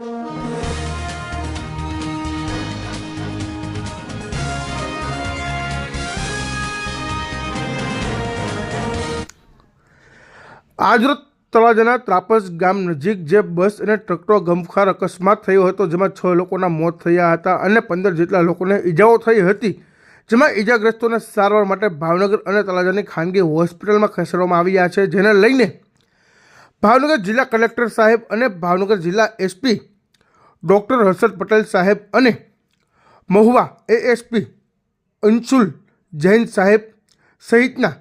આજરોજ તળાજાના ત્રાપસ ગામ નજીક જે બસ અને ટ્રકનો ગમખાર અકસ્માત થયો હતો, જેમાં છ લોકોના મોત થયા હતા અને પંદર જેટલા લોકોને ઈજાઓ થઈ હતી, જેમાં ઈજાગ્રસ્તોને સારવાર માટે ભાવનગર અને તળાજાની ખાનગી હોસ્પિટલમાં ખસેડવામાં આવ્યા છે, જેને લઈને ભાવનગર જિલ્લા કલેક્ટર સાહેબ અને ભાવનગર જિલ્લા એસપી ડૉક્ટર હર્ષદ પટેલ સાહેબ અને મહુવા એએસપી અંશુલ જૈન સાહેબ સહિતના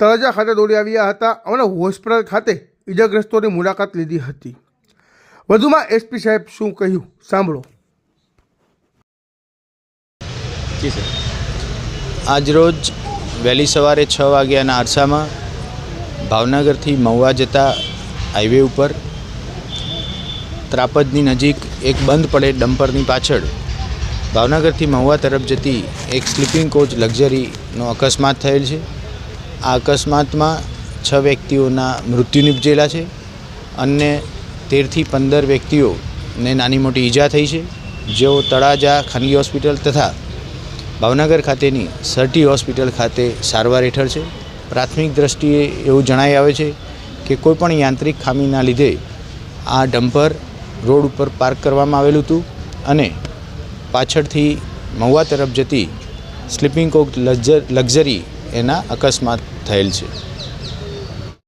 તળાજા ખાતે દોડી આવ્યા હતા અને હોસ્પિટલ ખાતે ઈજાગ્રસ્તોની મુલાકાત લીધી હતી. વધુમાં એસપી સાહેબ શું કહ્યું? સાંભળો. આજરોજ વહેલી સવારે છ વાગ્યાના અરસામાં ભાવનગરથી મહુવા જતા હાઈવે ઉપર ત્રાપજની નજીક એક બંધ પડે ડમ્પરની પાછળ. ભાવનગરથી મહુવા તરફ જતી એક સ્લીપિંગ કોચ લક્ઝરીનો અકસ્માત થયેલ છે. આ અકસ્માતમાં છ વ્યક્તિઓના મૃત્યુ નિપજેલા છે. અને તેરથી પંદર વ્યક્તિઓને નાની મોટી ઈજા થઈ છે. જેઓ તળાજા ખાનગી હોસ્પિટલ તથા ભાવનગર ખાતેની સરટી હોસ્પિટલ ખાતે સારવાર હેઠળ છે. પ્રાથમિક દ્રષ્ટિએ એવું જણાઈ આવે છે કે કોઈપણ યાંત્રિક ખામીના લીધે આ ડમ્પર રોડ ઉપર પાર્ક કરવામાં આવેલું હતું અને પાછળથી મહુવા તરફ જતી સ્લીપિંગ કોક લક્ઝરી એના અકસ્માત થયેલ છે.